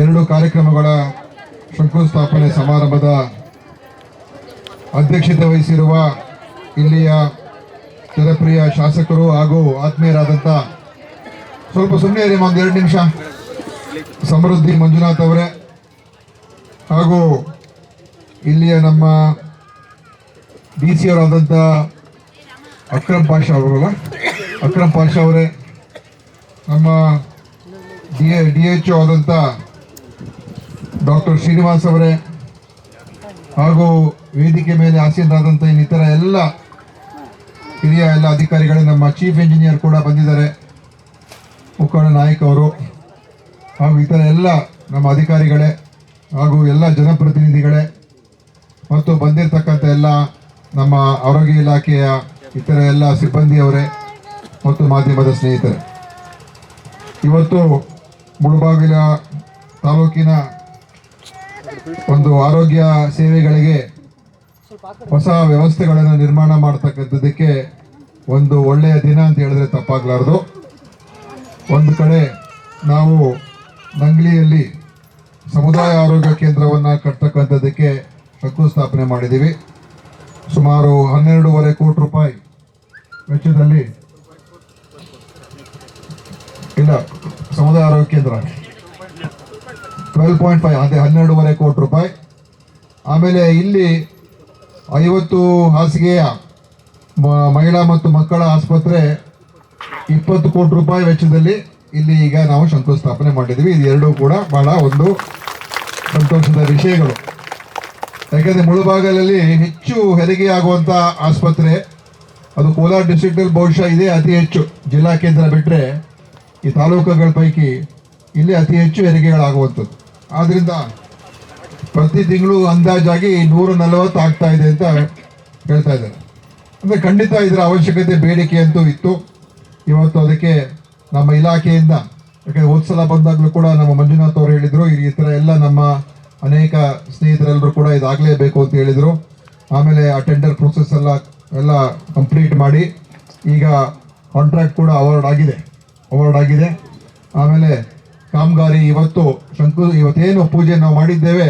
ಎರಡು ಕಾರ್ಯಕ್ರಮಗಳ ಶಂಕುಸ್ಥಾಪನೆ ಸಮಾರಂಭದ ಅಧ್ಯಕ್ಷತೆ ವಹಿಸಿರುವ ಇಲ್ಲಿಯ ಜನಪ್ರಿಯ ಶಾಸಕರು ಹಾಗೂ ಆತ್ಮೀಯರಾದಂಥ ಸ್ವಲ್ಪ ಸುಮ್ಮನೆ ಇರಿ ಒಂದು ಎರಡು ನಿಮಿಷ. ಸಮೃದ್ಧಿ ಮಂಜುನಾಥ್ ಅವರೇ ಹಾಗೂ ಇಲ್ಲಿಯ ನಮ್ಮ ಡಿ ಸಿ ಅವರಾದಂಥ ಅಕ್ರಮ್ ಪಾಷಾ ಅವರಲ್ಲ, ಅಕ್ರಮ್ ಪಾಷಾ ಅವರೇ ನಮ್ಮ ಡಿ ಡಿ ಎಚ್ ಆದಂಥ ಡಾಕ್ಟರ್ ಶ್ರೀನಿವಾಸ್ ಅವರೇ ಹಾಗೂ ವೇದಿಕೆ ಮೇಲೆ ಆಸೀನರಾದಂಥ ಇನ್ನಿತರ ಎಲ್ಲ ಹಿರಿಯ ಎಲ್ಲ ಅಧಿಕಾರಿಗಳೇ, ನಮ್ಮ ಚೀಫ್ ಇಂಜಿನಿಯರ್ ಕೂಡ ಬಂದಿದ್ದಾರೆ. ಮುಖಂಡ ನಾಯಕ್ ಅವರು ಹಾಗೂ ಇತರ ಎಲ್ಲ ನಮ್ಮ ಅಧಿಕಾರಿಗಳೇ ಹಾಗೂ ಎಲ್ಲ ಜನಪ್ರತಿನಿಧಿಗಳೇ ಮತ್ತು ಬಂದಿರತಕ್ಕಂಥ ಎಲ್ಲ ನಮ್ಮ ಆರೋಗ್ಯ ಇಲಾಖೆಯ ಇತರ ಎಲ್ಲ ಸಿಬ್ಬಂದಿಯವರೇ ಮತ್ತು ಮಾಧ್ಯಮದ ಸ್ನೇಹಿತರೆ. ಇವತ್ತು ಮುಳುಬಾಗಿಲ ತಾಲೂಕಿನ ಒಂದು ಆರೋಗ್ಯ ಸೇವೆಗಳಿಗೆ ಹೊಸ ವ್ಯವಸ್ಥೆಗಳನ್ನು ನಿರ್ಮಾಣ ಮಾಡ್ತಕ್ಕಂಥದ್ದಕ್ಕೆ ಒಂದು ಒಳ್ಳೆಯ ದಿನ ಅಂತ ಹೇಳಿದ್ರೆ ತಪ್ಪಾಗಲಾರ್ದು. ಒಂದು ಕಡೆ ನಾವು ನಂಗ್ಲಿಯಲ್ಲಿ ಸಮುದಾಯ ಆರೋಗ್ಯ ಕೇಂದ್ರವನ್ನು ಕಟ್ತಕ್ಕಂಥದ್ದಕ್ಕೆ ಶಂಕುಸ್ಥಾಪನೆ ಮಾಡಿದ್ದೀವಿ. ಸುಮಾರು ಹನ್ನೆರಡೂವರೆ ಕೋಟಿ ರೂಪಾಯಿ ವೆಚ್ಚದಲ್ಲಿ ಇಲ್ಲ ಸಮುದಾಯ ಆರೋಗ್ಯ ಕೇಂದ್ರ. ಟ್ವೆಲ್ ಪಾಯಿಂಟ್ ಫೈವ್ ಅಂದರೆ ಹನ್ನೆರಡೂವರೆ ಕೋಟಿ ರೂಪಾಯಿ. ಆಮೇಲೆ ಇಲ್ಲಿ ಐವತ್ತು ಹಾಸಿಗೆಯ ಮಹಿಳಾ ಮತ್ತು ಮಕ್ಕಳ ಆಸ್ಪತ್ರೆ ಇಪ್ಪತ್ತು ಕೋಟಿ ರೂಪಾಯಿ ವೆಚ್ಚದಲ್ಲಿ ಇಲ್ಲಿ ಈಗ ನಾವು ಶಂಕುಸ್ಥಾಪನೆ ಮಾಡಿದ್ದೀವಿ. ಇದು ಎರಡೂ ಕೂಡ ಬಹಳ ಒಂದು ಸಂತೋಷದ ವಿಷಯಗಳು. ಯಾಕೆಂದರೆ ಮುಳುಬಾಗಲಲ್ಲಿ ಹೆಚ್ಚು ಹೆರಿಗೆ ಆಗುವಂಥ ಆಸ್ಪತ್ರೆ, ಅದು ಕೋಲಾರ ಡಿಸ್ಟ್ರಿಕ್ಟಲ್ಲಿ ಬಹುಶಃ ಇದೇ ಅತಿ ಹೆಚ್ಚು. ಜಿಲ್ಲಾ ಕೇಂದ್ರ ಬಿಟ್ಟರೆ ಈ ತಾಲೂಕುಗಳ ಪೈಕಿ ಇಲ್ಲಿ ಅತಿ ಹೆಚ್ಚು ಹೆರಿಗೆಗಳಾಗುವಂಥದ್ದು. ಆದ್ರಿಂದ ಪ್ರತಿ ತಿಂಗಳು ಅಂದಾಜಾಗಿ ನೂರ ನಲವತ್ತು ಆಗ್ತಾ ಇದೆ ಅಂತ ಹೇಳ್ತಾ ಇದ್ದಾರೆ. ಅಂದರೆ ಖಂಡಿತ ಇದರ ಅವಶ್ಯಕತೆ ಬೇಡಿಕೆ ಅಂತೂ ಇತ್ತು. ಇವತ್ತು ಅದಕ್ಕೆ ನಮ್ಮ ಇಲಾಖೆಯಿಂದ, ಯಾಕಂದ್ರೆ ಹೋದ್ಸಲ ಬಂದಾಗಲೂ ಕೂಡ ನಮ್ಮ ಮಂಜುನಾಥ್ ಅವರು ಹೇಳಿದರು, ಈ ಥರ ಎಲ್ಲ ನಮ್ಮ ಅನೇಕ ಸ್ನೇಹಿತರೆಲ್ಲರೂ ಕೂಡ ಇದಾಗಲೇಬೇಕು ಅಂತ ಹೇಳಿದರು. ಆಮೇಲೆ ಆ ಟೆಂಡರ್ ಪ್ರೊಸೆಸ್ ಎಲ್ಲ ಎಲ್ಲ ಕಂಪ್ಲೀಟ್ ಮಾಡಿ ಈಗ ಕಾಂಟ್ರಾಕ್ಟ್ ಕೂಡ ಅವಾರ್ಡ್ ಆಗಿದೆ ಅವಾರ್ಡ್ ಆಗಿದೆ. ಆಮೇಲೆ ಕಾಮಗಾರಿ ಇವತ್ತು ಶಂಕು, ಇವತ್ತೇನು ಪೂಜೆ ನಾವು ಮಾಡಿದ್ದೇವೆ,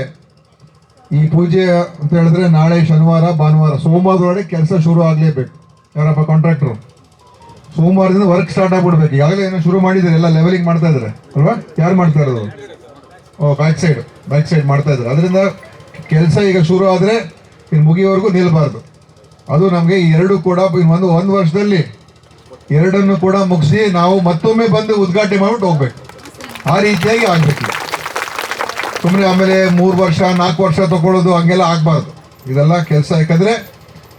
ಈ ಪೂಜೆ ಅಂತ ಹೇಳಿದ್ರೆ ನಾಳೆ ಶನಿವಾರ, ಭಾನುವಾರ, ಸೋಮವಾರದೊಳಗೆ ಕೆಲಸ ಶುರು ಆಗಲೇಬೇಕು, ಯಾರಪ್ಪ ಕಾಂಟ್ರಾಕ್ಟ್ರು ಸೋಮವಾರದಿಂದ ವರ್ಕ್ ಸ್ಟಾರ್ಟ್ ಆಗ್ಬಿಡ್ಬೇಕು. ಈಗಾಗಲೇ ಏನೋ ಶುರು ಮಾಡಿದ್ದಾರೆ, ಎಲ್ಲ ಲೆವೆಲಿಂಗ್ ಮಾಡ್ತಾ ಇದ್ದಾರೆ. ಅಲ್ವಾ? ಯಾರು ಮಾಡ್ತಾ ಇರೋದು? ಓ ಬ್ಯಾಕ್ ಸೈಡ್ ಬ್ಯಾಕ್ ಸೈಡ್ ಮಾಡ್ತಾ ಇದ್ದಾರೆ. ಅದರಿಂದ ಕೆಲಸ ಈಗ ಶುರು ಆದರೆ ಇನ್ನು ಮುಗಿಯೋವರೆಗೂ ನಿಲ್ಲಬಾರ್ದು ಅದು ನಮಗೆ ಈ ಎರಡು ಕೂಡ ಒಂದು ಒಂದು ವರ್ಷದಲ್ಲಿ ಎರಡನ್ನು ಕೂಡ ಮುಗಿಸಿ ನಾವು ಮತ್ತೊಮ್ಮೆ ಬಂದು ಉದ್ಘಾಟನೆ ಮಾಡ್ಬಿಟ್ಟು ಹೋಗ್ಬೇಕು. ಆ ರೀತಿಯಾಗಿ ಆಗ್ಬೇಕು. ಸುಮ್ಮನೆ ಆಮೇಲೆ ಮೂರು ವರ್ಷ, ನಾಲ್ಕು ವರ್ಷ ತಗೊಳ್ಳೋದು ಹಂಗೆಲ್ಲ ಆಗಬಾರ್ದು. ಇದೆಲ್ಲ ಕೆಲಸ ಯಾಕಂದರೆ,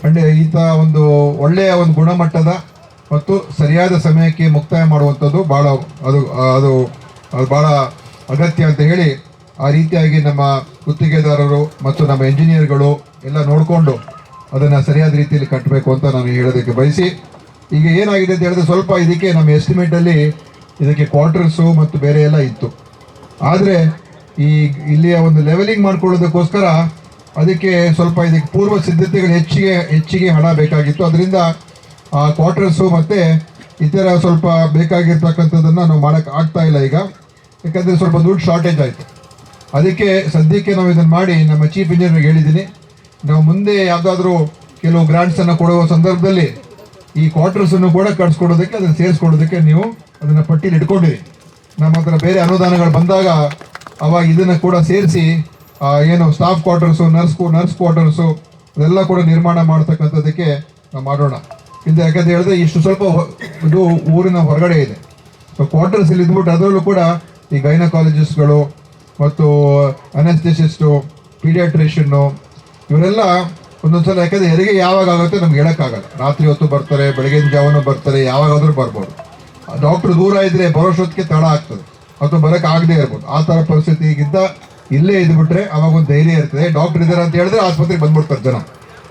ಅಂಡೆ ಈತ ಒಂದು ಒಳ್ಳೆಯ ಒಂದು ಗುಣಮಟ್ಟದ ಮತ್ತು ಸರಿಯಾದ ಸಮಯಕ್ಕೆ ಮುಕ್ತಾಯ ಮಾಡುವಂಥದ್ದು ಭಾಳ ಅದು ಅದು ಅದು ಭಾಳ ಅಗತ್ಯ ಅಂತ ಹೇಳಿ ಆ ರೀತಿಯಾಗಿ ನಮ್ಮ ಗುತ್ತಿಗೆದಾರರು ಮತ್ತು ನಮ್ಮ ಎಂಜಿನಿಯರ್ಗಳು ಎಲ್ಲ ನೋಡಿಕೊಂಡು ಅದನ್ನು ಸರಿಯಾದ ರೀತಿಯಲ್ಲಿ ಕಟ್ಟಬೇಕು ಅಂತ ನಾನು ಹೇಳೋದಕ್ಕೆ ಬಯಸಿ. ಈಗ ಏನಾಗಿದೆ ಅಂತ ಹೇಳಿದ್ರೆ ಸ್ವಲ್ಪ ಇದಕ್ಕೆ ನಮ್ಮ ಎಸ್ಟಿಮೇಟಲ್ಲಿ ಇದಕ್ಕೆ ಕ್ವಾರ್ಟರ್ಸು ಮತ್ತು ಬೇರೆ ಎಲ್ಲ ಇತ್ತು. ಆದರೆ ಈ ಇಲ್ಲಿಯ ಒಂದು ಲೆವೆಲಿಂಗ್ ಮಾಡ್ಕೊಳ್ಳೋದಕ್ಕೋಸ್ಕರ ಅದಕ್ಕೆ ಸ್ವಲ್ಪ ಇದಕ್ಕೆ ಪೂರ್ವ ಸಿದ್ಧತೆಗಳು ಹೆಚ್ಚಿಗೆ ಹೆಚ್ಚಿಗೆ ಹಣ ಬೇಕಾಗಿತ್ತು. ಅದರಿಂದ ಆ ಕ್ವಾರ್ಟರ್ಸು ಮತ್ತು ಇತರ ಸ್ವಲ್ಪ ಬೇಕಾಗಿರ್ತಕ್ಕಂಥದ್ದನ್ನು ನಾವು ಮಾಡೋಕ್ಕೆ ಆಗ್ತಾ ಇಲ್ಲ ಈಗ. ಯಾಕಂದರೆ ಸ್ವಲ್ಪ ದುಡ್ಡು ಶಾರ್ಟೇಜ್ ಆಯಿತು. ಅದಕ್ಕೆ ಸದ್ಯಕ್ಕೆ ನಾವು ಇದನ್ನು ಮಾಡಿ ನಮ್ಮ ಚೀಫ್ ಇಂಜಿನಿಯರ್ಗೆ ಹೇಳಿದ್ದೀನಿ. ನಾವು ಮುಂದೆ ಯಾವುದಾದ್ರೂ ಕೆಲವು ಗ್ರಾಂಟ್ಸನ್ನು ಕೊಡುವ ಸಂದರ್ಭದಲ್ಲಿ ಈ ಕ್ವಾರ್ಟರ್ಸ್ ಅನ್ನು ಕೂಡ ಕಟ್ಸ್ಕೊಡೋದಕ್ಕೆ, ಅದನ್ನು ಸೇರಿಸ್ಕೊಡೋದಕ್ಕೆ ನೀವು ಅದನ್ನು ಪಟ್ಟಿಲಿ ಇಟ್ಕೊಂಡಿರಿ. ನಮ್ಮ ಹತ್ರ ಬೇರೆ ಅನುದಾನಗಳು ಬಂದಾಗ ಅವಾಗ ಇದನ್ನು ಕೂಡ ಸೇರಿಸಿ ಏನು staff quarters nurse nurse quarters ಅದೆಲ್ಲ ಕೂಡ ನಿರ್ಮಾಣ ಮಾಡ್ತಕ್ಕಂಥದ್ದಕ್ಕೆ ನಾವು ಮಾಡೋಣ. ಇದು ಯಾಕಂತ ಹೇಳಿದ್ರೆ ಇಷ್ಟು ಸ್ವಲ್ಪ ಇದು ಊರಿನ ಹೊರಗಡೆ ಇದೆ. ಸೊ ಕ್ವಾರ್ಟರ್ಸ್ ಇಲ್ಲಿ ಇದ್ಬಿಟ್ಟು ಅದರಲ್ಲೂ ಕೂಡ ಈ ಗೈನಕಾಲಜಿಸ್ಟ್ಗಳು ಮತ್ತು ಅನೆಸ್ಥೆಸಿಸ್ಟು ಪೀಡಿಯಾಟ್ರಿಷನ್ನು ಇವರೆಲ್ಲ ಒಂದೊಂದ್ಸಲ ಯಾಕಂದ್ರೆ ಹೆರಿಗೆ ಯಾವಾಗ ಆಗುತ್ತೆ ನಮ್ಗೆ ಹೇಳೋಕ್ಕಾಗಲ್ಲ. ರಾತ್ರಿ ಹೊತ್ತು ಬರ್ತಾರೆ, ಬೆಳಗಿನ ಜಾವನು ಬರ್ತಾರೆ, ಯಾವಾಗಾದ್ರೂ ಬರ್ಬೋದು. ಡಾಕ್ಟರ್ ದೂರ ಇದ್ರೆ ಬರೋಷ್ಟೊತ್ತಿಗೆ ತಡ ಆಗ್ತದೆ. ಅಥವಾ ಬರೋಕೆ ಆಗದೆ ಇರ್ಬೋದು. ಆ ಥರ ಪರಿಸ್ಥಿತಿಗಿಂತ ಇಲ್ಲೇ ಇದ್ಬಿಟ್ರೆ ಅವಾಗ ಒಂದು ಧೈರ್ಯ ಇರ್ತದೆ. ಡಾಕ್ಟರ್ ಇದ್ದಾರೆ ಅಂತ ಹೇಳಿದ್ರೆ ಆಸ್ಪತ್ರೆಗೆ ಬಂದ್ಬಿಡ್ತಾರೆ ಜನ.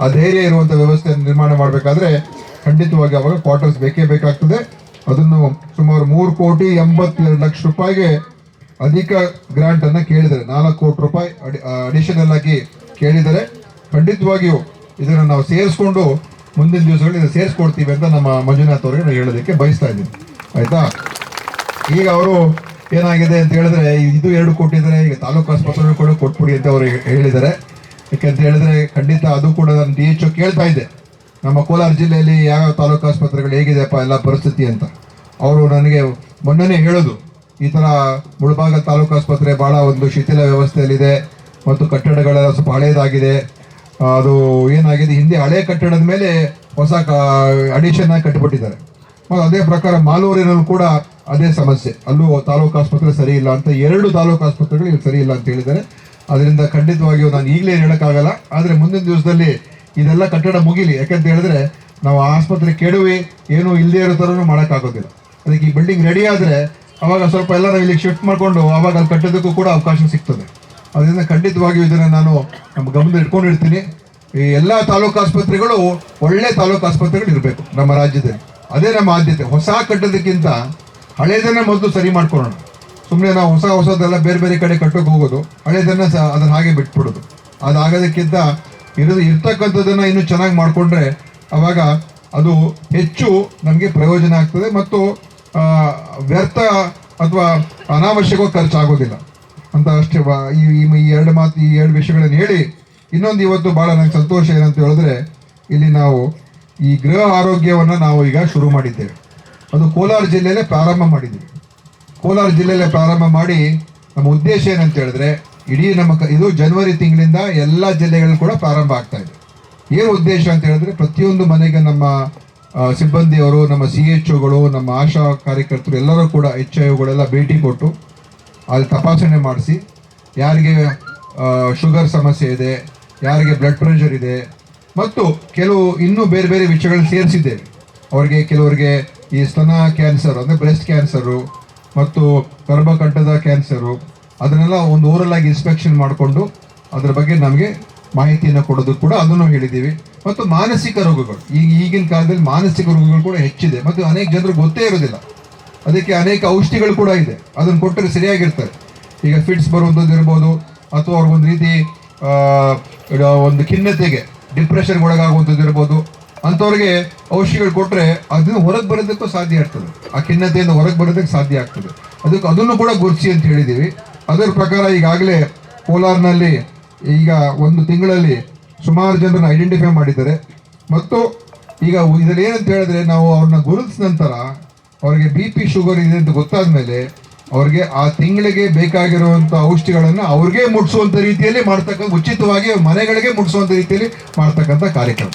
ಆ ಧೈರ್ಯ ಇರುವಂಥ ವ್ಯವಸ್ಥೆ ನಿರ್ಮಾಣ ಮಾಡಬೇಕಾದ್ರೆ ಖಂಡಿತವಾಗಿ ಅವಾಗ ಕ್ವಾರ್ಟರ್ಸ್ ಬೇಕೇ ಬೇಕಾಗ್ತದೆ. ಅದನ್ನು ಸುಮಾರು ಮೂರು ಕೋಟಿ ಎಂಬತ್ತೆರಡು ಲಕ್ಷ ರೂಪಾಯಿಗೆ ಅಧಿಕ ಗ್ರಾಂಟ್ ಅನ್ನ ಕೇಳಿದ್ದಾರೆ. ನಾಲ್ಕು ಕೋಟಿ ರೂಪಾಯಿ ಅಡಿಷನಲ್ ಆಗಿ ಕೇಳಿದ್ದಾರೆ. ಖಂಡಿತವಾಗಿಯೂ ಇದನ್ನು ನಾವು ಸೇರಿಸ್ಕೊಂಡು ಮುಂದಿನ ಇದನ್ನು ಸೇರಿಸ್ಕೊಡ್ತೀವಿ ಅಂತ ನಮ್ಮ ಮಂಜುನಾಥ್ ಅವರಿಗೆ ನಾನು ಹೇಳೋದಕ್ಕೆ ಬಯಸ್ತಾ ಇದ್ದೀನಿ. ಆಯಿತಾ? ಈಗ ಅವರು ಏನಾಗಿದೆ ಅಂತ ಹೇಳಿದ್ರೆ ಇದು ಎರಡು ಕೊಟ್ಟಿದ್ದಾರೆ ಈಗ ತಾಲೂಕು ಆಸ್ಪತ್ರೆ ಕೂಡ ಕೊಟ್ಬಿಡಿ ಅಂತ ಅವರು ಹೇಳಿದ್ದಾರೆ. ಯಾಕೆಂತ ಹೇಳಿದ್ರೆ ಖಂಡಿತ ಅದು ಕೂಡ ನಾನು ಡಿ ಎಚ್ ಕೇಳ್ತಾ ಇದ್ದೆ. ನಮ್ಮ ಕೋಲಾರ ಜಿಲ್ಲೆಯಲ್ಲಿ ಯಾವ ತಾಲೂಕು ಆಸ್ಪತ್ರೆಗಳು ಹೇಗಿದೆಯಪ್ಪ ಎಲ್ಲ ಪರಿಸ್ಥಿತಿ ಅಂತ. ಅವರು ನನಗೆ ಮೊನ್ನೆನೇ ಹೇಳೋದು ಈ ಥರ ಮುಳಬಾಗ ತಾಲೂಕು ಆಸ್ಪತ್ರೆ ಭಾಳ ಒಂದು ಶಿಥಿಲ ವ್ಯವಸ್ಥೆಯಲ್ಲಿದೆ ಮತ್ತು ಕಟ್ಟಡಗಳೆಲ್ಲ ಸ್ವಲ್ಪ ಹಳೇದಾಗಿದೆ. ಆ, ಅದು ಏನಾಗಿದೆ? ಹಿಂದೆ ಹಳೆ ಕಟ್ಟಡದ ಮೇಲೆ ಹೊಸ ಅಡಿಷನ್ ಆಗಿ ಕಟ್ಟಿಬಿಟ್ಟಿದ್ದಾರೆ. ಅದೇ ಪ್ರಕಾರ ಮಾಲೂರಿನಲ್ಲೂ ಕೂಡ ಅದೇ ಸಮಸ್ಯೆ. ಅಲ್ಲೂ ತಾಲೂಕು ಆಸ್ಪತ್ರೆ ಸರಿ ಇಲ್ಲ ಅಂತ ಎರಡು ತಾಲೂಕು ಆಸ್ಪತ್ರೆಗಳು ಇಲ್ಲಿ ಸರಿ ಇಲ್ಲ ಅಂತ ಹೇಳಿದ್ದಾರೆ. ಅದರಿಂದ ಖಂಡಿತವಾಗಿಯೂ ನಾನು ಈಗಲೇ ಹೇಳೋಕ್ಕಾಗಲ್ಲ. ಆದರೆ ಮುಂದಿನ ದಿವಸದಲ್ಲಿ ಇದೆಲ್ಲ ಕಟ್ಟಡ ಮುಗಿಲಿ. ಯಾಕಂತ ಹೇಳಿದ್ರೆ ನಾವು ಆಸ್ಪತ್ರೆ ಕೆಡವಿ, ಏನೂ ಇಲ್ಲದೇ ಇರೋ ಥರನೂ ಮಾಡೋಕ್ಕಾಗೋದಿಲ್ಲ. ಅದಕ್ಕೆ ಈ ಬಿಲ್ಡಿಂಗ್ ರೆಡಿ ಆದರೆ ಅವಾಗ ಸ್ವಲ್ಪ ಎಲ್ಲ ಇಲ್ಲಿಗೆ ಶಿಫ್ಟ್ ಮಾಡಿಕೊಂಡು ಅವಾಗ ಅಲ್ಲಿ ಕಟ್ಟೋದಕ್ಕೂ ಕೂಡ ಅವಕಾಶ ಸಿಗ್ತದೆ. ಅದರಿಂದ ಖಂಡಿತವಾಗಿಯೂ ಇದನ್ನು ನಾನು ನಮ್ಮ ಗಮನದಲ್ಲಿ ಇಟ್ಕೊಂಡಿರ್ತೀನಿ. ಈ ಎಲ್ಲ ತಾಲೂಕು ಆಸ್ಪತ್ರೆಗಳು ಒಳ್ಳೆ ತಾಲೂಕು ಆಸ್ಪತ್ರೆಗಳು ಇರಬೇಕು ನಮ್ಮ ರಾಜ್ಯದಲ್ಲಿ. ಅದೇ ನಮ್ಮ ಆದ್ಯತೆ. ಹೊಸ ಕಟ್ಟೋದಕ್ಕಿಂತ ಹಳೇದನ್ನೇ ಮೊದಲು ಸರಿ ಮಾಡ್ಕೊಳ್ಳೋಣ. ಸುಮ್ಮನೆ ನಾವು ಹೊಸ ಹೊಸದೆಲ್ಲ ಬೇರೆ ಬೇರೆ ಕಡೆ ಕಟ್ಟೋಕೆ ಹೋಗೋದು, ಹಳೇದನ್ನ ಸಹ ಅದನ್ನ ಹಾಗೆ ಬಿಟ್ಬಿಡೋದು. ಅದಾಗೋದಕ್ಕಿಂತ ಇರೋದು ಇರ್ತಕ್ಕಂಥದ್ದನ್ನು ಇನ್ನೂ ಚೆನ್ನಾಗಿ ಮಾಡಿಕೊಂಡ್ರೆ ಆವಾಗ ಅದು ಹೆಚ್ಚು ನಮಗೆ ಪ್ರಯೋಜನ ಆಗ್ತದೆ ಮತ್ತು ವ್ಯರ್ಥ ಅಥವಾ ಅನಾವಶ್ಯಕವಾಗಿ ಖರ್ಚಾಗೋದಿಲ್ಲ. ಅಂತ ಅಷ್ಟೇ ಈ ಈ- ಎರಡು ಮಾತು ಈ ಎರಡು ವಿಷಯಗಳನ್ನು ಹೇಳಿ ಇನ್ನೊಂದು ಇವತ್ತು ಭಾಳ ನನಗೆ ಸಂತೋಷ ಏನಂತ ಹೇಳಿದ್ರೆ ಇಲ್ಲಿ ನಾವು ಈ ಗೃಹ ಆರೋಗ್ಯವನ್ನು ನಾವು ಈಗ ಶುರು ಮಾಡಿದ್ದೇವೆ. ಅದು ಕೋಲಾರ ಜಿಲ್ಲೆಯಲ್ಲೇ ಪ್ರಾರಂಭ ಮಾಡಿದ್ದೀವಿ. ಕೋಲಾರ ಜಿಲ್ಲೆಯಲ್ಲೇ ಪ್ರಾರಂಭ ಮಾಡಿ ನಮ್ಮ ಉದ್ದೇಶ ಏನಂತ ಹೇಳಿದ್ರೆ ಇಡೀ ನಮ್ಮ ಕ- ಇದು ಜನವರಿ ತಿಂಗಳಿಂದ ಎಲ್ಲ ಜಿಲ್ಲೆಗಳು ಕೂಡ ಪ್ರಾರಂಭ ಆಗ್ತಾ ಇದೆ. ಏನು ಉದ್ದೇಶ ಅಂತ ಹೇಳಿದ್ರೆ ಪ್ರತಿಯೊಂದು ಮನೆಗೆ ನಮ್ಮ ಸಿಬ್ಬಂದಿಯವರು, ನಮ್ಮ ಸಿ ಎಚ್ ಒಗಳು, ನಮ್ಮ ಆಶಾ ಕಾರ್ಯಕರ್ತರು ಎಲ್ಲರೂ ಕೂಡ ಎಚ್ ಐ ಒಗಳೆಲ್ಲ ಭೇಟಿ ಕೊಟ್ಟು ಅಲ್ಲಿ ತಪಾಸಣೆ ಮಾಡಿಸಿ, ಯಾರಿಗೆ ಶುಗರ್ ಸಮಸ್ಯೆ ಇದೆ, ಯಾರಿಗೆ ಬ್ಲಡ್ ಪ್ರೆಷರ್ ಇದೆ, ಮತ್ತು ಕೆಲವು ಇನ್ನೂ ಬೇರೆ ಬೇರೆ ವಿಷಯಗಳನ್ನು ಸೇರಿಸಿದ್ದೇವೆ. ಅವರಿಗೆ ಕೆಲವರಿಗೆ ಈ ಸ್ತನ ಕ್ಯಾನ್ಸರ್ ಅಂದರೆ ಬ್ರೆಸ್ಟ್ ಕ್ಯಾನ್ಸರು ಮತ್ತು ಗರ್ಭಕಂಠದ ಕ್ಯಾನ್ಸರು ಅದನ್ನೆಲ್ಲ ಒಂದು ಓರಲಾಗಿ ಇನ್ಸ್ಪೆಕ್ಷನ್ ಮಾಡಿಕೊಂಡು ಅದರ ಬಗ್ಗೆ ನಮಗೆ ಮಾಹಿತಿಯನ್ನು ಕೊಡೋದು ಕೂಡ ಅದನ್ನು ಹೇಳಿದ್ದೀವಿ. ಮತ್ತು ಮಾನಸಿಕ ರೋಗಗಳು ಈಗ ಈಗಿನ ಕಾಲದಲ್ಲಿ ಮಾನಸಿಕ ರೋಗಗಳು ಕೂಡ ಹೆಚ್ಚಿದೆ. ಮತ್ತು ಅನೇಕ ಜನರು ಗೊತ್ತೇ ಇರೋದಿಲ್ಲ. ಅದಕ್ಕೆ ಅನೇಕ ಔಷಧಿಗಳು ಕೂಡ ಇದೆ. ಅದನ್ನು ಕೊಟ್ಟರೆ ಸರಿಯಾಗಿರ್ತಾರೆ ಈಗ ಫಿಟ್ಸ್ ಬರುವಂಥದ್ದು ಇರ್ಬೋದು, ಅಥವಾ ಅವ್ರಿಗೊಂದು ರೀತಿ ಒಂದು ಖಿನ್ನತೆಗೆ, ಡಿಪ್ರೆಷನ್ಗೆ ಒಳಗಾಗುವಂಥದ್ದು ಇರ್ಬೋದು. ಅಂಥವ್ರಿಗೆ ಔಷಧಿಗಳು ಕೊಟ್ಟರೆ ಅದನ್ನು ಹೊರಗೆ ಬರೋದಕ್ಕೂ ಸಾಧ್ಯ ಆಗ್ತದೆ. ಆ ಖಿನ್ನತೆಯಿಂದ ಹೊರಗೆ ಬರೋದಕ್ಕೆ ಸಾಧ್ಯ ಆಗ್ತದೆ. ಅದಕ್ಕೆ ಅದನ್ನು ಕೂಡ ಗುರುತಿಸಿ ಅಂತ ಹೇಳಿದ್ದೀವಿ. ಅದರ ಪ್ರಕಾರ ಈಗಾಗಲೇ ಕೋಲಾರ್ನಲ್ಲಿ ಈಗ ಒಂದು ತಿಂಗಳಲ್ಲಿ ಸುಮಾರು ಜನರನ್ನು ಐಡೆಂಟಿಫೈ ಮಾಡಿದ್ದಾರೆ. ಮತ್ತು ಈಗ ಇದರಲ್ಲಿ ಏನಂತ ಹೇಳಿದ್ರೆ ನಾವು ಅವ್ರನ್ನ ಗುರುತಿಸಿದ ನಂತರ ಅವ್ರಿಗೆ ಬಿ ಪಿ ಶುಗರ್ ಇದೆ ಅಂತ ಗೊತ್ತಾದ ಮೇಲೆ ಅವ್ರಿಗೆ ಆ ತಿಂಗಳಿಗೆ ಬೇಕಾಗಿರುವಂಥ ಔಷಧಿಗಳನ್ನು ಅವ್ರಿಗೆ ಮುಟ್ಸುವಂಥ ರೀತಿಯಲ್ಲಿ ಮಾಡ್ತಕ್ಕಂಥ ಉಚಿತವಾಗಿ ಮನೆಗಳಿಗೆ ಮುಟ್ಸುವಂಥ ರೀತಿಯಲ್ಲಿ ಮಾಡ್ತಕ್ಕಂಥ ಕಾರ್ಯಕ್ರಮ.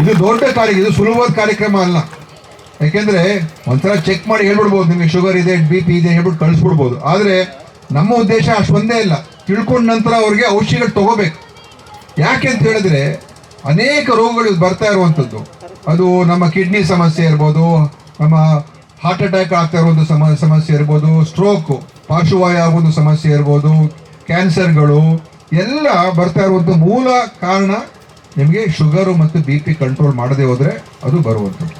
ಇದು ದೊಡ್ಡ ಕಾರ್ಯ, ಇದು ಸುಲಭವಾದ ಕಾರ್ಯಕ್ರಮ ಅಲ್ಲ. ಯಾಕೆಂದ್ರೆ ಒಂಥರ ಚೆಕ್ ಮಾಡಿ ಹೇಳ್ಬಿಡ್ಬೋದು ನಿಮಗೆ ಶುಗರ್ ಇದೆ ಬಿ ಪಿ ಇದೆ ಹೇಳ್ಬಿಟ್ಟು ಕಳಿಸ್ಬಿಡ್ಬೋದು. ಆದರೆ ನಮ್ಮ ಉದ್ದೇಶ ಅಷ್ಟೊಂದೇ ಇಲ್ಲ ತಿಳ್ಕೊಂಡ ನಂತರ ಅವ್ರಿಗೆ ಔಷಧಿಗಳು ತಗೋಬೇಕು. ಯಾಕೆ ಅಂತ ಹೇಳಿದ್ರೆ ಅನೇಕ ರೋಗಗಳು ಬರ್ತಾ ಇರುವಂಥದ್ದು ಅದು ನಮ್ಮ ಕಿಡ್ನಿ ಸಮಸ್ಯೆ ಇರ್ಬೋದು, ನಮ್ಮ ಹಾರ್ಟ್ ಅಟ್ಯಾಕ್ ಆಗ್ತಾ ಇರುವಂಥ ಸಮ, ಸಮಸ್ಯೆ ಇರ್ಬೋದು ಸ್ಟ್ರೋಕು ಪಾರ್ಶ್ವವಾಯು ಆಗುವಂಥ ಸಮಸ್ಯೆ ಇರ್ಬೋದು, ಕ್ಯಾನ್ಸರ್ಗಳು ಎಲ್ಲ ಬರ್ತಾ ಇರುವಂಥ ಮೂಲ ಕಾರಣ ನಿಮಗೆ ಶುಗರು ಮತ್ತು ಬಿ ಪಿ ಕಂಟ್ರೋಲ್ ಮಾಡದೆ ಹೋದರೆ ಅದು ಬರುವಂಥದ್ದು.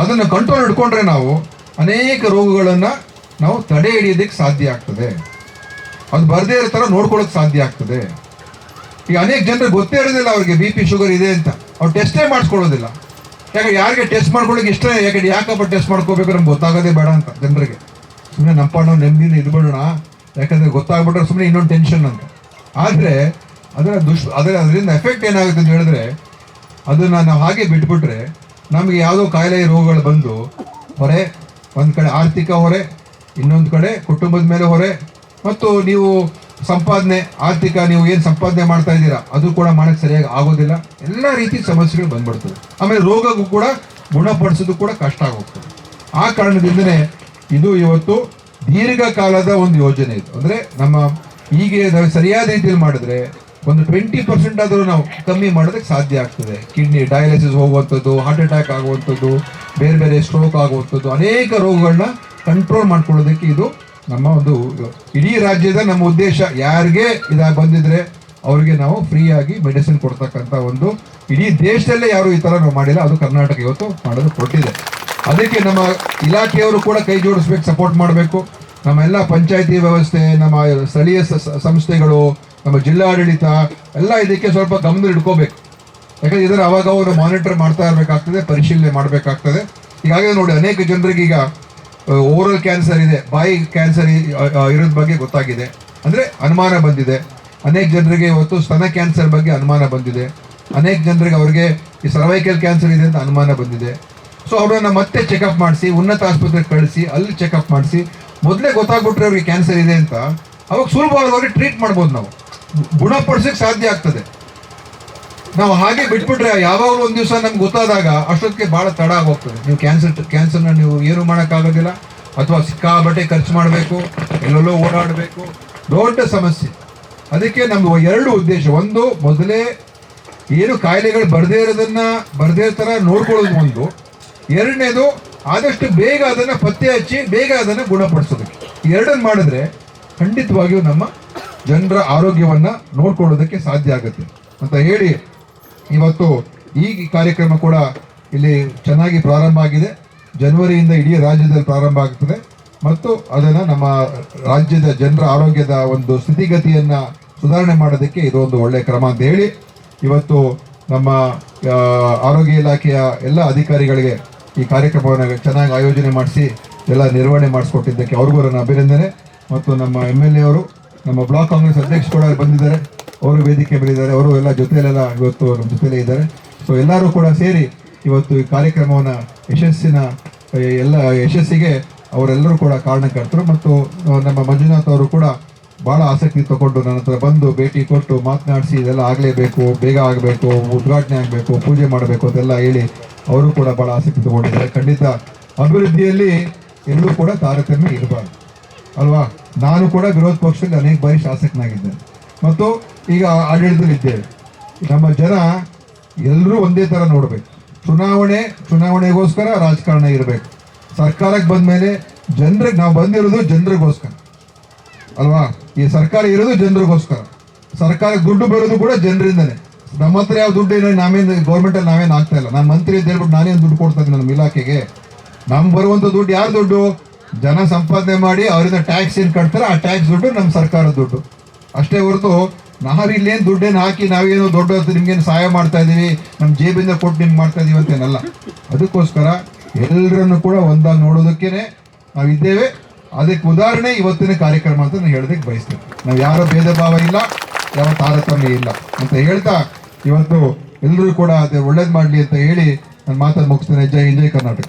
ಅದನ್ನು ಕಂಟ್ರೋಲ್ ಇಟ್ಕೊಂಡ್ರೆ ನಾವು ಅನೇಕ ರೋಗಗಳನ್ನು ನಾವು ತಡೆ ಹಿಡಿಯೋದಕ್ಕೆ ಸಾಧ್ಯ ಆಗ್ತದೆ. ಅದು ಬರದೇ ಇರೋ ಥರ ನೋಡ್ಕೊಳ್ಳೋಕೆ ಸಾಧ್ಯ ಆಗ್ತದೆ. ಈಗ ಅನೇಕ ಜನರಿಗೆ ಗೊತ್ತೇ ಇರೋದಿಲ್ಲ ಅವ್ರಿಗೆ ಬಿ ಪಿ ಶುಗರ್ ಇದೆ ಅಂತ. ಅವ್ರು ಟೆಸ್ಟೇ ಮಾಡಿಸ್ಕೊಳ್ಳೋದಿಲ್ಲ. ಯಾಕೆ ಯಾರಿಗೆ ಟೆಸ್ಟ್ ಮಾಡ್ಕೊಳ್ಳೋಕೆ ಇಷ್ಟ ಯಾಕೆ ಯಾಕಪ್ಪ ಟೆಸ್ಟ್ ಮಾಡ್ಕೋಬೇಕು ನಮ್ಗೆ ಗೊತ್ತಾಗೋದೇ ಬೇಡ ಅಂತ ಜನರಿಗೆ. ಸುಮ್ಮನೆ ನಮ್ಮಣ್ಣ ನೆಮ್ಮದಿನ ಇದ್ಬಿಡೋಣ. ಯಾಕಂದ್ರೆ ಗೊತ್ತಾಗ್ಬಿಟ್ರೆ ಸುಮ್ಮನೆ ಇನ್ನೊಂದು ಟೆನ್ಷನ್ ಅಂತ ಆದರೆ ಅದರ ದುಷ್, ಅದರ ಅದರಿಂದ ಎಫೆಕ್ಟ್ ಏನಾಗುತ್ತೆ ಅಂತ ಹೇಳಿದ್ರೆ, ಅದನ್ನು ನಾವು ಹಾಗೆ ಬಿಟ್ಬಿಟ್ರೆ ನಮಗೆ ಯಾವುದೋ ಕಾಯಿಲೆ ರೋಗಗಳು ಬಂದು ಹೊರೆ, ಒಂದು ಕಡೆ ಆರ್ಥಿಕ ಹೊರೆ, ಇನ್ನೊಂದು ಕಡೆ ಕುಟುಂಬದ ಮೇಲೆ ಹೊರೆ, ಮತ್ತು ನೀವು ಸಂಪಾದನೆ ಆರ್ಥಿಕ, ನೀವು ಏನು ಸಂಪಾದನೆ ಮಾಡ್ತಾ ಇದ್ದೀರಾ, ಅದು ಕೂಡ ಮಾಡೋಕ್ಕೆ ಸರಿಯಾಗಿ ಆಗೋದಿಲ್ಲ. ಎಲ್ಲ ರೀತಿ ಸಮಸ್ಯೆಗಳು ಬಂದ್ಬಿಡ್ತದೆ. ಆಮೇಲೆ ರೋಗಕ್ಕೂ ಕೂಡ ಗುಣಪಡಿಸೋದು ಕೂಡ ಕಷ್ಟ ಆಗೋಗ್ತದೆ. ಆ ಕಾರಣದಿಂದನೇ ಇದು ಇವತ್ತು ದೀರ್ಘಕಾಲದ ಒಂದು ಯೋಜನೆ ಇದು. ಅಂದರೆ ನಮ್ಮ ಹೀಗೆ ಸರಿಯಾದ ರೀತಿಯಲ್ಲಿ ಮಾಡಿದ್ರೆ ಒಂದು ಟ್ವೆಂಟಿ ಪರ್ಸೆಂಟ್ ಆದರೂ ನಾವು ಕಮ್ಮಿ ಮಾಡೋದಕ್ಕೆ ಸಾಧ್ಯ ಆಗ್ತದೆ. ಕಿಡ್ನಿ ಡಯಾಲಿಸಿಸ್ ಹೋಗುವಂಥದ್ದು ಹಾರ್ಟ್ ಅಟ್ಯಾಕ್ ಆಗುವಂಥದ್ದು, ಬೇರೆ ಬೇರೆ ಸ್ಟ್ರೋಕ್ ಆಗುವಂಥದ್ದು, ಅನೇಕ ರೋಗಗಳನ್ನ ಕಂಟ್ರೋಲ್ ಮಾಡ್ಕೊಳ್ಳೋದಕ್ಕೆ ಇದು ನಮ್ಮ ಒಂದು ಇಡೀ ರಾಜ್ಯದ ನಮ್ಮ ಉದ್ದೇಶ ಯಾರಿಗೆ ಇದಾಗ ಬಂದಿದ್ರೆ ಅವರಿಗೆ ನಾವು ಫ್ರೀಯಾಗಿ ಮೆಡಿಸಿನ್ ಕೊಡ್ತಕ್ಕಂಥ ಒಂದು ಇಡೀ ದೇಶದಲ್ಲೇ ಯಾರು ಈ ಥರ ನಾವು ಮಾಡಿಲ್ಲ, ಅದು ಕರ್ನಾಟಕ ಇವತ್ತು ಮಾಡಲು ಕೊಟ್ಟಿದೆ. ಅದಕ್ಕೆ ನಮ್ಮ ಇಲಾಖೆಯವರು ಕೂಡ ಕೈ ಜೋಡಿಸ್ಬೇಕು, ಸಪೋರ್ಟ್ ಮಾಡಬೇಕು. ನಮ್ಮ ಎಲ್ಲ ಪಂಚಾಯತಿ ವ್ಯವಸ್ಥೆ, ನಮ್ಮ ಸ್ಥಳೀಯ ಸಂಸ್ಥೆಗಳು, ನಮ್ಮ ಜಿಲ್ಲಾಡಳಿತ ಎಲ್ಲ ಇದಕ್ಕೆ ಸ್ವಲ್ಪ ಗಮನ ಇಟ್ಕೋಬೇಕು. ಯಾಕಂದ್ರೆ ಇದರ ಅವಾಗ ಅವರು ಮಾನಿಟರ್ ಮಾಡ್ತಾ ಇರಬೇಕಾಗ್ತದೆ, ಪರಿಶೀಲನೆ ಮಾಡಬೇಕಾಗ್ತದೆ. ಈಗಾಗಲೇ ನೋಡಿ ಅನೇಕ ಜನರಿಗೆ ಈಗ ಓರಲ್ ಕ್ಯಾನ್ಸರ್ ಇದೆ, ಬಾಯಿ ಕ್ಯಾನ್ಸರ್ ಇರೋದ್ರ ಬಗ್ಗೆ ಗೊತ್ತಾಗಿದೆ. ಅಂದ್ರೆ ಅನುಮಾನ ಬಂದಿದೆ. ಅನೇಕ ಜನರಿಗೆ ಇವತ್ತು ಸ್ತನ ಕ್ಯಾನ್ಸರ್ ಬಗ್ಗೆ ಅನುಮಾನ ಬಂದಿದೆ. ಅನೇಕ ಜನರಿಗೆ ಅವರಿಗೆ ಈ ಸರ್ವೈಕಲ್ ಕ್ಯಾನ್ಸರ್ ಇದೆ ಅಂತ ಅನುಮಾನ ಬಂದಿದೆ. ಸೊ ಅವ್ರನ್ನ ಮತ್ತೆ ಚೆಕಪ್ ಮಾಡಿಸಿ, ಉನ್ನತ ಆಸ್ಪತ್ರೆಗೆ ಕಳಿಸಿ, ಅಲ್ಲಿ ಚೆಕಪ್ ಮಾಡಿಸಿ, ಮೊದಲೇ ಗೊತ್ತಾಗ್ಬಿಟ್ರೆ ಅವ್ರಿಗೆ ಕ್ಯಾನ್ಸರ್ ಇದೆ ಅಂತ, ಅವಾಗ ಸುಲಭವಾಗಿ ಟ್ರೀಟ್ ಮಾಡ್ಬೋದು ನಾವು. ಗುಣಪಡಿಸೋಕ್ಕೆ ಸಾಧ್ಯ ಆಗ್ತದೆ. ನಾವು ಹಾಗೆ ಬಿಟ್ಬಿಟ್ರೆ ಯಾವಾಗಲೂ ಒಂದು ದಿವಸ ನಮ್ಗೆ ಗೊತ್ತಾದಾಗ ಅಷ್ಟೊತ್ತಿಗೆ ಭಾಳ ತಡ ಆಗೋಗ್ತದೆ. ನೀವು ಕ್ಯಾನ್ಸರ್ ಕ್ಯಾನ್ಸರ್ನ ನೀವು ಏನು ಮಾಡೋಕ್ಕಾಗೋದಿಲ್ಲ. ಅಥವಾ ಸಿಕ್ಕಾಬಟ್ಟೆ ಖರ್ಚು ಮಾಡಬೇಕು, ಎಲ್ಲೆಲ್ಲೋ ಓಡಾಡಬೇಕು. ದೊಡ್ಡ ಸಮಸ್ಯೆ. ಅದಕ್ಕೆ ನಮ್ಗೆ ಎರಡು ಉದ್ದೇಶ. ಒಂದು, ಮೊದಲೇ ಏನು ಕಾಯಿಲೆಗಳು ಬರದೇ ಇರೋದನ್ನ, ಬರದೇ ಥರ ನೋಡ್ಕೊಳ್ಳೋದು ಒಂದು. ಎರಡನೇದು, ಆದಷ್ಟು ಬೇಗ ಅದನ್ನು ಪತ್ತೆ ಹಚ್ಚಿ, ಬೇಗ ಅದನ್ನು ಗುಣಪಡಿಸೋದಕ್ಕೆ. ಎರಡನ್ನು ಮಾಡಿದ್ರೆ ಖಂಡಿತವಾಗಿಯೂ ನಮ್ಮ ಜನರ ಆರೋಗ್ಯವನ್ನ ನೋಡ್ಕೊಳ್ಳೋದಕ್ಕೆ ಸಾಧ್ಯ ಆಗುತ್ತೆ ಅಂತ ಹೇಳಿ ಇವತ್ತು ಈ ಕಾರ್ಯಕ್ರಮ ಕೂಡ ಇಲ್ಲಿ ಚೆನ್ನಾಗಿ ಪ್ರಾರಂಭ ಆಗಿದೆ. ಜನವರಿಯಿಂದ ಇಡೀ ರಾಜ್ಯದಲ್ಲಿ ಪ್ರಾರಂಭ ಆಗ್ತದೆ. ಮತ್ತು ಅದನ್ನು ನಮ್ಮ ರಾಜ್ಯದ ಜನರ ಆರೋಗ್ಯದ ಒಂದು ಸ್ಥಿತಿಗತಿಯನ್ನು ಸುಧಾರಣೆ ಮಾಡೋದಕ್ಕೆ ಇದೊಂದು ಒಳ್ಳೆಯ ಕ್ರಮ ಅಂತ ಹೇಳಿ ಇವತ್ತು ನಮ್ಮ ಆರೋಗ್ಯ ಇಲಾಖೆಯ ಎಲ್ಲ ಅಧಿಕಾರಿಗಳಿಗೆ ಈ ಕಾರ್ಯಕ್ರಮವನ್ನು ಚೆನ್ನಾಗಿ ಆಯೋಜನೆ ಮಾಡಿಸಿ ಎಲ್ಲ ನಿರ್ವಹಣೆ ಮಾಡಿಸ್ಕೊಟ್ಟಿದ್ದಕ್ಕೆ ಅವ್ರಿಗೂ ನನ್ನ ಅಭಿನಂದನೆ. ಮತ್ತು ನಮ್ಮ ಎಂ ಎಲ್ ಎ ಅವರು, ನಮ್ಮ ಬ್ಲಾಕ್ ಕಾಂಗ್ರೆಸ್ ಅಧ್ಯಕ್ಷ ಕೂಡ ಬಂದಿದ್ದಾರೆ. ಅವರು ವೇದಿಕೆ ಮೇಲಿದ್ದಾರೆ ಅವರು ಎಲ್ಲ ಜೊತೆಯಲ್ಲೆಲ್ಲ ಇವತ್ತು ನಮ್ಮ ಜೊತೆಯಲ್ಲೇ ಇದ್ದಾರೆ. ಸೊ ಎಲ್ಲರೂ ಕೂಡ ಸೇರಿ ಇವತ್ತು ಈ ಕಾರ್ಯಕ್ರಮವನ್ನು ಯಶಸ್ಸಿನ ಎಲ್ಲ ಯಶಸ್ಸಿಗೆ ಅವರೆಲ್ಲರೂ ಕೂಡ ಕಾರಣಕರ್ತರು ಮತ್ತು ನಮ್ಮ ಮಂಜುನಾಥ್ ಅವರು ಕೂಡ ಭಾಳ ಆಸಕ್ತಿ ತಗೊಂಡು ನನ್ನ ಹತ್ರ ಬಂದು ಭೇಟಿ ಕೊಟ್ಟು ಮಾತನಾಡಿಸಿ, ಇದೆಲ್ಲ ಆಗಲೇಬೇಕು, ಬೇಗ ಆಗಬೇಕು, ಉದ್ಘಾಟನೆ ಆಗಬೇಕು, ಪೂಜೆ ಮಾಡಬೇಕು ಅಂತೆಲ್ಲ ಹೇಳಿ ಅವರು ಕೂಡ ಭಾಳ ಆಸಕ್ತಿ ತಗೊಂಡಿದ್ದಾರೆ. ಖಂಡಿತ ಅಭಿವೃದ್ಧಿಯಲ್ಲಿ ಎಲ್ಲೂ ಕೂಡ ತಾರತಮ್ಯ ಇರಬಾರ್ದು. ಅಲ್ವಾ? ನಾನು ಕೂಡ ವಿರೋಧ ಪಕ್ಷದಲ್ಲಿ ಅನೇಕ ಬಾರಿ ಶಾಸಕನಾಗಿದ್ದೇನೆ. ಮತ್ತು ಈಗ ಆಡಳಿತದಲ್ಲಿದ್ದೇವೆ. ನಮ್ಮ ಜನ ಎಲ್ಲರೂ ಒಂದೇ ಥರ ನೋಡಬೇಕು. ಚುನಾವಣೆ, ಚುನಾವಣೆಗೋಸ್ಕರ ರಾಜಕಾರಣ ಇರಬೇಕು. ಸರ್ಕಾರಕ್ಕೆ ಬಂದ ಮೇಲೆ ಜನರಿಗೆ, ನಾವು ಬಂದಿರೋದು ಜನರಿಗೋಸ್ಕರ. ಅಲ್ವಾ? ಈ ಸರ್ಕಾರ ಇರೋದು ಜನರಿಗೋಸ್ಕರ. ಸರ್ಕಾರಕ್ಕೆ ದುಡ್ಡು ಬರೋದು ಕೂಡ ಜನರಿಂದನೇ. ನಮ್ಮ ಹತ್ರ ಯಾವ ದುಡ್ಡು ಏನೋ ನಾವೇನು ಗೌರ್ಮೆಂಟಲ್ಲಿ ನಾವೇನು ಆಗ್ತಾ ಇಲ್ಲ. ನಾನು ಮಂತ್ರಿ ಅಂತ ಹೇಳ್ಬಿಟ್ಟು ನಾನೇನು ದುಡ್ಡು ಕೊಡ್ತಾ ಇದ್ದೀನಿ ನಮ್ಮ ಇಲಾಖೆಗೆ? ನಮ್ಗೆ ಬರುವಂಥ ದುಡ್ಡು ಯಾರು ದುಡ್ಡು? ಜನ ಸಂಪಾದನೆ ಮಾಡಿ ಅವರಿಂದ ಟ್ಯಾಕ್ಸ್ ಏನು ಕಟ್ತಾರೆ ಆ ಟ್ಯಾಕ್ಸ್ ದುಡ್ಡು ನಮ್ಮ ಸರ್ಕಾರದ ದುಡ್ಡು. ಅಷ್ಟೇ ಹೊರತು ನಾವು ಇಲ್ಲೇನು ದುಡ್ಡೇನು ಹಾಕಿ ನಾವೇನು ದೊಡ್ಡ ನಿಮ್ಗೇನು ಸಹಾಯ ಮಾಡ್ತಾ ಇದ್ದೀವಿ ನಮ್ಮ ಜೇಬಿಂದ ಕೊಟ್ಟು ನಿಮ್ಗೆ ಮಾಡ್ತಾ ಇದೀವಿ ಅಂತೇನಲ್ಲ. ಅದಕ್ಕೋಸ್ಕರ ಎಲ್ಲರನ್ನು ಕೂಡ ಒಂದಾಗಿ ನಾವು ನಾವಿದ್ದೇವೆ ಅದಕ್ಕೆ ಉದಾಹರಣೆ ಇವತ್ತಿನ ಕಾರ್ಯಕ್ರಮ ಅಂತ ನಾನು ಹೇಳೋದಕ್ಕೆ ಬಯಸ್ತೇನೆ. ನಾವು ಯಾರ ಭೇದ ಭಾವ ಇಲ್ಲ, ಯಾವ ತಾರತಮ್ಯ ಇಲ್ಲ ಅಂತ ಹೇಳ್ತಾ ಇವತ್ತು ಎಲ್ಲರೂ ಕೂಡ ಅದೇ ಒಳ್ಳೇದು ಮಾಡಲಿ ಅಂತ ಹೇಳಿ ನಾನು ಮಾತನ್ನು ಮುಗಿಸ್ತೇನೆ. ಜೈ ಜೈ ಕರ್ನಾಟಕ.